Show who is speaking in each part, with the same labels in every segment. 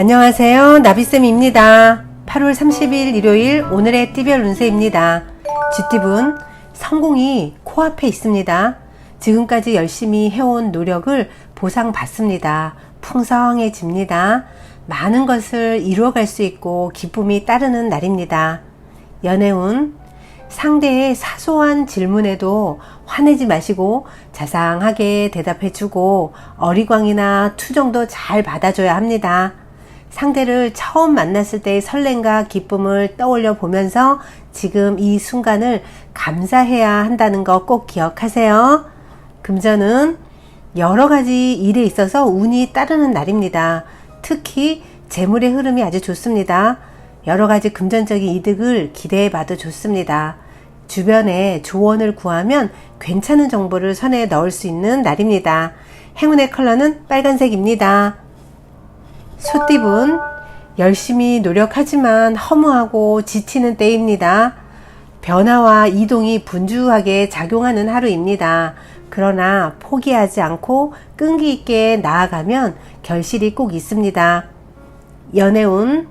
Speaker 1: 안녕하세요. 나비쌤입니다. 8월 30일 일요일 오늘의 띠별 운세입니다. 쥐띠분 성공이 코앞에 있습니다. 지금까지 열심히 해온 노력을 보상받습니다. 풍성해집니다. 많은 것을 이루어갈 수 있고 기쁨이 따르는 날입니다. 연애운 상대의 사소한 질문에도 화내지 마시고 자상하게 대답해주고 어리광이나 투정도 잘 받아줘야 합니다. 상대를 처음 만났을 때의 설렘과 기쁨을 떠올려 보면서 지금 이 순간을 감사해야 한다는 거 꼭 기억하세요. 금전은 여러 가지 일에 있어서 운이 따르는 날입니다. 특히 재물의 흐름이 아주 좋습니다. 여러 가지 금전적인 이득을 기대해 봐도 좋습니다. 주변에 조언을 구하면 괜찮은 정보를 손에 넣을 수 있는 날입니다. 행운의 컬러는 빨간색입니다. 소띠분 열심히 노력하지만 허무하고 지치는 때입니다. 변화와 이동이 분주하게 작용하는 하루입니다. 그러나 포기하지 않고 끈기 있게 나아가면 결실이 꼭 있습니다. 연애운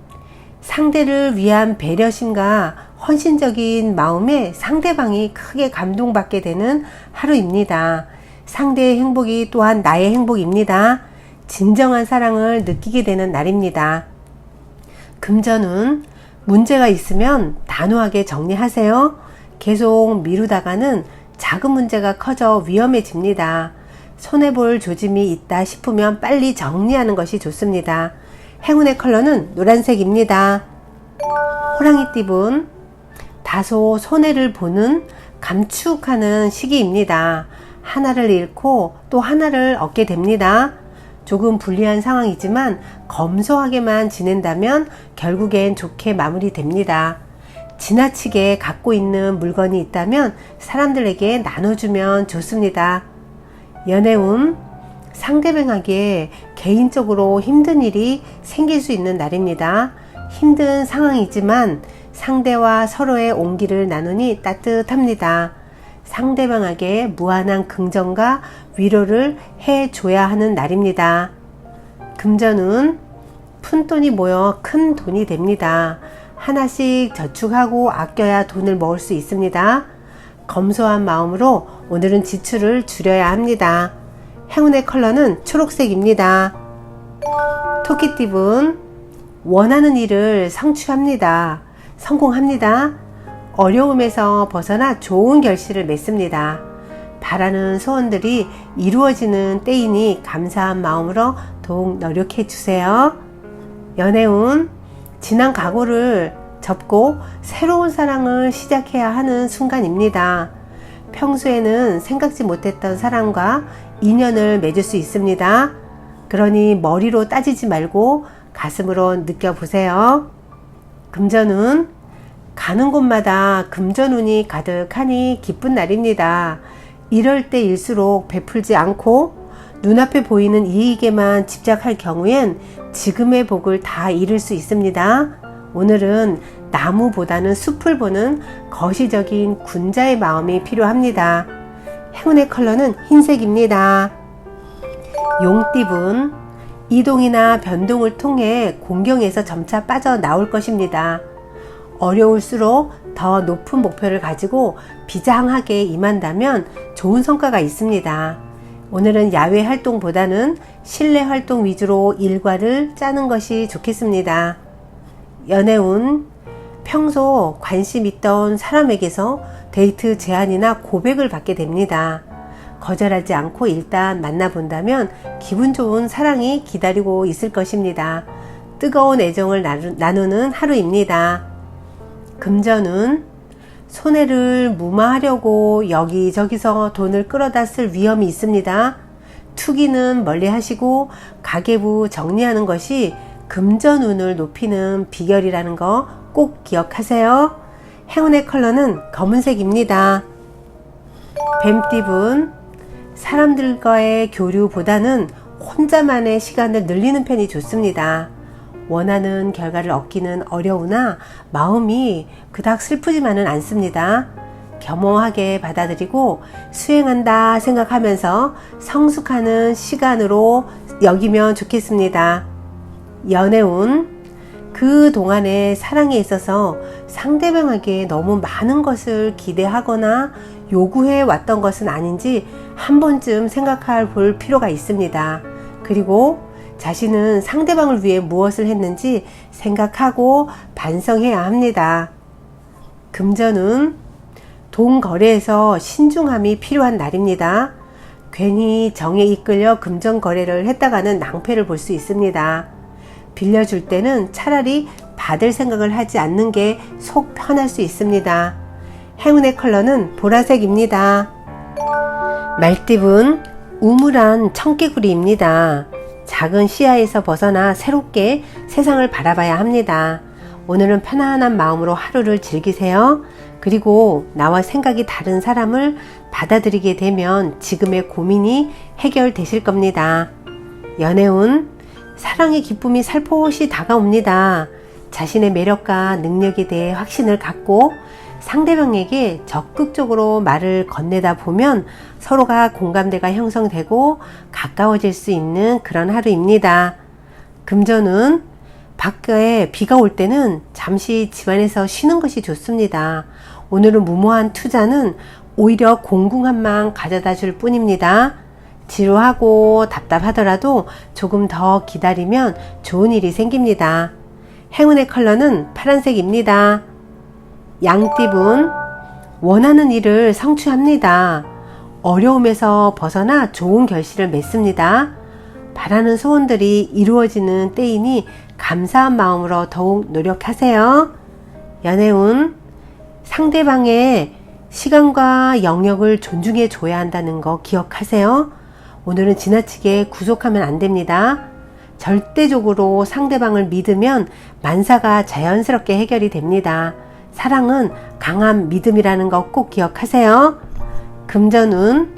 Speaker 1: 상대를 위한 배려심과 헌신적인 마음에 상대방이 크게 감동받게 되는 하루입니다. 상대의 행복이 또한 나의 행복입니다. 진정한 사랑을 느끼게 되는 날입니다. 금전운 문제가 있으면 단호하게 정리하세요. 계속 미루다가는 작은 문제가 커져 위험해집니다. 손해볼 조짐이 있다 싶으면 빨리 정리하는 것이 좋습니다. 행운의 컬러는 노란색입니다. 호랑이 띠분 다소 손해를 보는 감축하는 시기입니다. 하나를 잃고 또 하나를 얻게 됩니다. 조금 불리한 상황이지만 검소하게만 지낸다면 결국엔 좋게 마무리됩니다. 지나치게 갖고 있는 물건이 있다면 사람들에게 나눠주면 좋습니다. 연애운 상대방에게 개인적으로 힘든 일이 생길 수 있는 날입니다. 힘든 상황이지만 상대와 서로의 온기를 나누니 따뜻합니다. 상대방에게 무한한 긍정과 위로를 해줘야 하는 날입니다. 금전은 푼돈이 모여 큰 돈이 됩니다. 하나씩 저축하고 아껴야 돈을 모을 수 있습니다. 검소한 마음으로 오늘은 지출을 줄여야 합니다. 행운의 컬러는 초록색입니다. 토끼띠분 원하는 일을 성취합니다. 성공합니다. 어려움에서 벗어나 좋은 결실을 맺습니다. 바라는 소원들이 이루어지는 때이니 감사한 마음으로 더욱 노력해 주세요. 연애운 지난 각오를 접고 새로운 사랑을 시작해야 하는 순간입니다. 평소에는 생각지 못했던 사람과 인연을 맺을 수 있습니다. 그러니 머리로 따지지 말고 가슴으로 느껴보세요. 금전은 가는 곳마다 금전운이 가득하니 기쁜 날입니다. 이럴 때일수록 베풀지 않고 눈앞에 보이는 이익에만 집착할 경우엔 지금의 복을 다 잃을 수 있습니다. 오늘은 나무보다는 숲을 보는 거시적인 군자의 마음이 필요합니다. 행운의 컬러는 흰색입니다. 용띠분 이동이나 변동을 통해 공경에서 점차 빠져나올 것입니다. 어려울수록 더 높은 목표를 가지고 비장하게 임한다면 좋은 성과가 있습니다. 오늘은 야외 활동보다는 실내 활동 위주로 일과를 짜는 것이 좋겠습니다. 연애운 평소 관심 있던 사람에게서 데이트 제안이나 고백을 받게 됩니다. 거절하지 않고 일단 만나본다면 기분 좋은 사랑이 기다리고 있을 것입니다. 뜨거운 애정을 나누는 하루입니다. 금전은 손해를 무마하려고 여기저기서 돈을 끌어다 쓸 위험이 있습니다. 투기는 멀리 하시고 가계부 정리하는 것이 금전운을 높이는 비결이라는 거 꼭 기억하세요. 행운의 컬러는 검은색입니다. 뱀띠분 사람들과의 교류보다는 혼자만의 시간을 늘리는 편이 좋습니다. 원하는 결과를 얻기는 어려우나 마음이 그닥 슬프지만은 않습니다. 겸허하게 받아들이고 수행한다 생각하면서 성숙하는 시간으로 여기면 좋겠습니다. 연애운 그 동안의 사랑에 있어서 상대방에게 너무 많은 것을 기대하거나 요구해 왔던 것은 아닌지 한 번쯤 생각할 볼 필요가 있습니다. 그리고 자신은 상대방을 위해 무엇을 했는지 생각하고 반성해야 합니다. 금전은 돈 거래에서 신중함이 필요한 날입니다. 괜히 정에 이끌려 금전 거래를 했다가는 낭패를 볼 수 있습니다. 빌려줄 때는 차라리 받을 생각을 하지 않는 게 속 편할 수 있습니다. 행운의 컬러는 보라색입니다. 말띠분 우물한 청개구리입니다. 작은 시야에서 벗어나 새롭게 세상을 바라봐야 합니다. 오늘은 편안한 마음으로 하루를 즐기세요. 그리고 나와 생각이 다른 사람을 받아들이게 되면 지금의 고민이 해결되실 겁니다. 연애운 사랑의 기쁨이 살포시 다가옵니다. 자신의 매력과 능력에 대해 확신을 갖고 상대방에게 적극적으로 말을 건네다 보면 서로가 공감대가 형성되고 가까워질 수 있는 그런 하루입니다. 금전은 밖에 비가 올 때는 잠시 집안에서 쉬는 것이 좋습니다. 오늘은 무모한 투자는 오히려 공공한만 가져다 줄 뿐입니다. 지루하고 답답하더라도 조금 더 기다리면 좋은 일이 생깁니다. 행운의 컬러는 파란색입니다. 양띠분, 원하는 일을 성취합니다. 어려움에서 벗어나 좋은 결실을 맺습니다. 바라는 소원들이 이루어지는 때이니 감사한 마음으로 더욱 노력하세요. 연애운, 상대방의 시간과 영역을 존중해 줘야 한다는 거 기억하세요. 오늘은 지나치게 구속하면 안 됩니다. 절대적으로 상대방을 믿으면 만사가 자연스럽게 해결이 됩니다. 사랑은 강한 믿음이라는 거 꼭 기억하세요. 금전운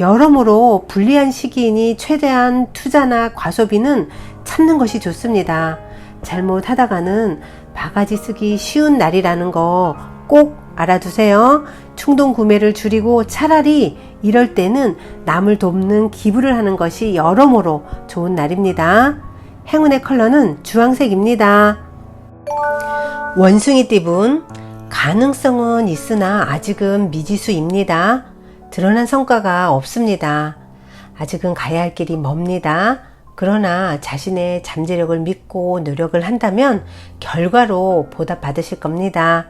Speaker 1: 여러모로 불리한 시기이니 최대한 투자나 과소비는 참는 것이 좋습니다. 잘못하다가는 바가지 쓰기 쉬운 날이라는 거 꼭 알아두세요. 충동 구매를 줄이고 차라리 이럴 때는 남을 돕는 기부를 하는 것이 여러모로 좋은 날입니다. 행운의 컬러는 주황색입니다. 원숭이 띠분 가능성은 있으나 아직은 미지수입니다. 드러난 성과가 없습니다. 아직은 가야 할 길이 멉니다. 그러나 자신의 잠재력을 믿고 노력을 한다면 결과로 보답받으실 겁니다.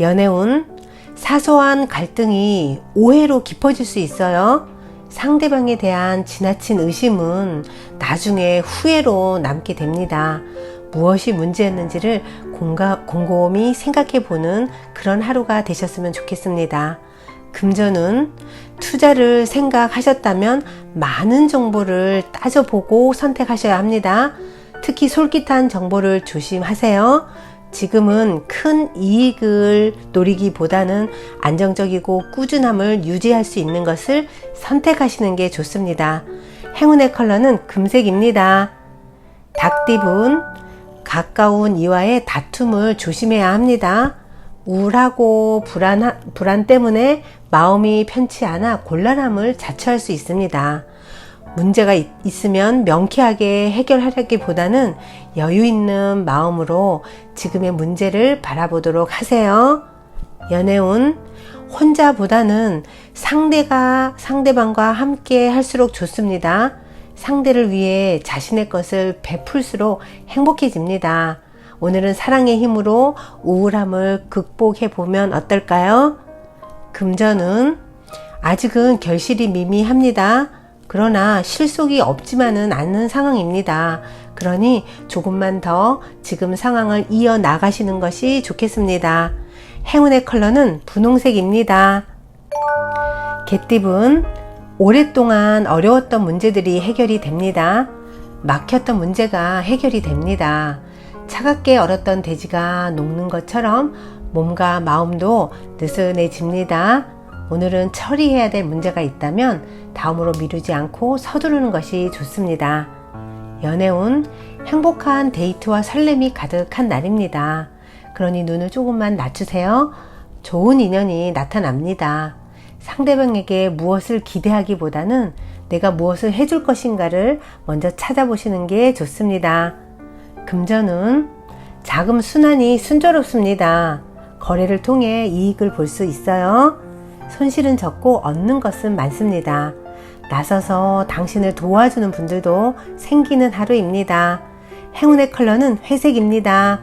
Speaker 1: 연애운 사소한 갈등이 오해로 깊어질 수 있어요. 상대방에 대한 지나친 의심은 나중에 후회로 남게 됩니다. 무엇이 문제였는지를 공가, 곰곰이 생각해 보는 그런 하루가 되셨으면 좋겠습니다. 금전은 투자를 생각하셨다면 많은 정보를 따져보고 선택하셔야 합니다. 특히 솔깃한 정보를 조심하세요. 지금은 큰 이익을 노리기보다는 안정적이고 꾸준함을 유지할 수 있는 것을 선택하시는 게 좋습니다. 행운의 컬러는 금색입니다. 닭띠분, 가까운 이와의 다툼을 조심해야 합니다. 우울하고 불안, 불안 때문에 마음이 편치 않아 곤란함을 자초할 수 있습니다. 문제가 있, 있으면 명쾌하게 해결하려기보다는 여유 있는 마음으로 지금의 문제를 바라보도록 하세요. 연애운 혼자보다는 상대가 상대방과 함께 할수록 좋습니다. 상대를 위해 자신의 것을 베풀수록 행복해집니다. 오늘은 사랑의 힘으로 우울함을 극복해 보면 어떨까요? 금전은 아직은 결실이 미미합니다. 그러나 실속이 없지만은 않는 상황입니다. 그러니 조금만 더 지금 상황을 이어 나가시는 것이 좋겠습니다. 행운의 컬러는 분홍색입니다. 개띠분 오랫동안 어려웠던 문제들이 해결이 됩니다. 막혔던 문제가 해결이 됩니다. 차갑게 얼었던 돼지가 녹는 것처럼 몸과 마음도 느슨해집니다. 오늘은 처리해야 될 문제가 있다면 다음으로 미루지 않고 서두르는 것이 좋습니다. 연애운 행복한 데이트와 설렘이 가득한 날입니다. 그러니 눈을 조금만 낮추세요. 좋은 인연이 나타납니다. 상대방에게 무엇을 기대하기보다는 내가 무엇을 해줄 것인가를 먼저 찾아보시는 게 좋습니다. 금전은 자금 순환이 순조롭습니다. 거래를 통해 이익을 볼 수 있어요. 손실은 적고 얻는 것은 많습니다. 나서서 당신을 도와주는 분들도 생기는 하루입니다. 행운의 컬러는 회색입니다.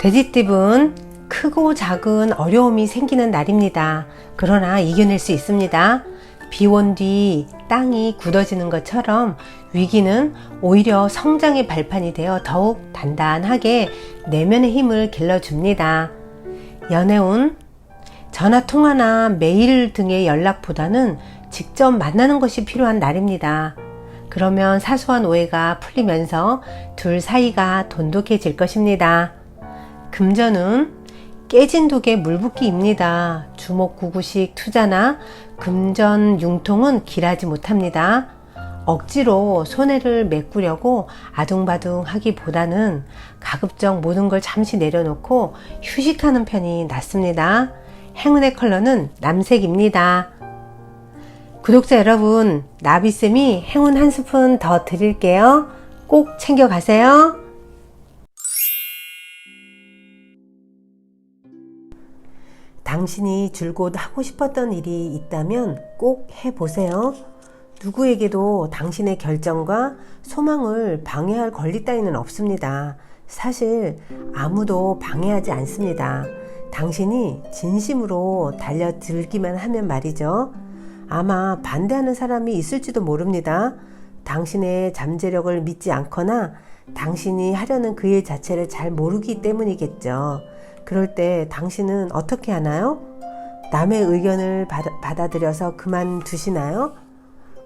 Speaker 1: 돼지띠분 크고 작은 어려움이 생기는 날입니다. 그러나 이겨낼 수 있습니다. 비온 뒤 땅이 굳어지는 것처럼 위기는 오히려 성장의 발판이 되어 더욱 단단하게 내면의 힘을 길러줍니다. 연애운 전화 통화나 메일 등의 연락보다는 직접 만나는 것이 필요한 날입니다. 그러면 사소한 오해가 풀리면서 둘 사이가 돈독해질 것입니다. 금전은 깨진 독에 물붓기입니다. 주목 구구식 투자나 금전 융통은 길하지 못합니다. 억지로 손해를 메꾸려고 아둥바둥 하기보다는 가급적 모든 걸 잠시 내려놓고 휴식하는 편이 낫습니다. 행운의 컬러는 남색입니다. 구독자 여러분, 나비쌤이 행운 한 스푼 더 드릴게요. 꼭 챙겨가세요. 당신이 줄곧 하고 싶었던 일이 있다면 꼭 해보세요. 누구에게도 당신의 결정과 소망을 방해할 권리 따위는 없습니다. 사실 아무도 방해하지 않습니다. 당신이 진심으로 달려들기만 하면 말이죠. 아마 반대하는 사람이 있을지도 모릅니다. 당신의 잠재력을 믿지 않거나 당신이 하려는 그 일 자체를 잘 모르기 때문이겠죠. 그럴 때 당신은 어떻게 하나요? 남의 의견을 받아, 받아 들여서 그만두시나요?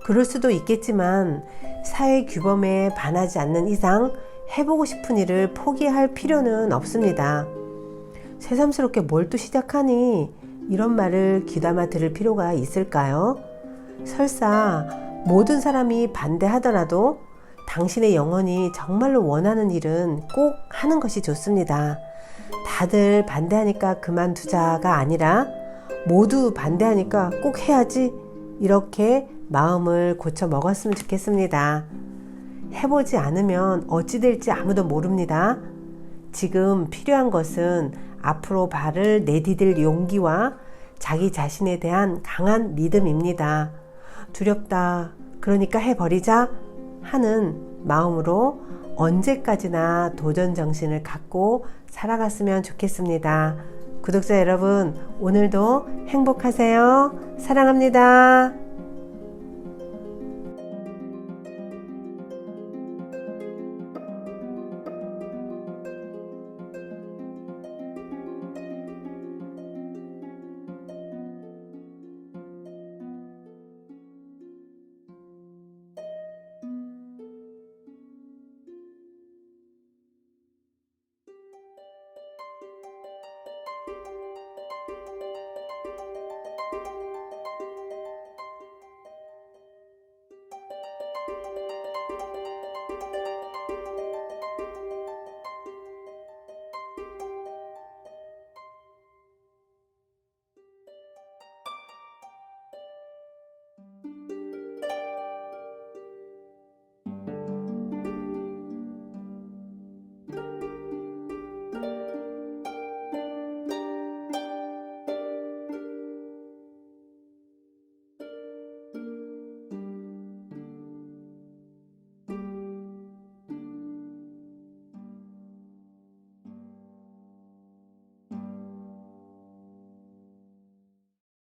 Speaker 1: 그럴 수도 있겠지만 사회 규범에 반하지 않는 이상 해보고 싶은 일을 포기할 필요는 없습니다. 새삼스럽게 뭘 또 시작하니 이런 말을 귀담아 들을 필요가 있을까요? 설사 모든 사람이 반대하더라도 당신의 영혼이 정말로 원하는 일은 꼭 하는 것이 좋습니다. 다들 반대하니까 그만두자가 아니라 모두 반대하니까 꼭 해야지 이렇게 마음을 고쳐 먹었으면 좋겠습니다. 해보지 않으면 어찌 될지 아무도 모릅니다. 지금 필요한 것은 앞으로 발을 내디딜 용기와 자기 자신에 대한 강한 믿음입니다. 두렵다. 그러니까 해버리자 하는 마음으로 언제까지나 도전 정신을 갖고 살아갔으면 좋겠습니다. 구독자 여러분, 오늘도 행복하세요. 사랑합니다.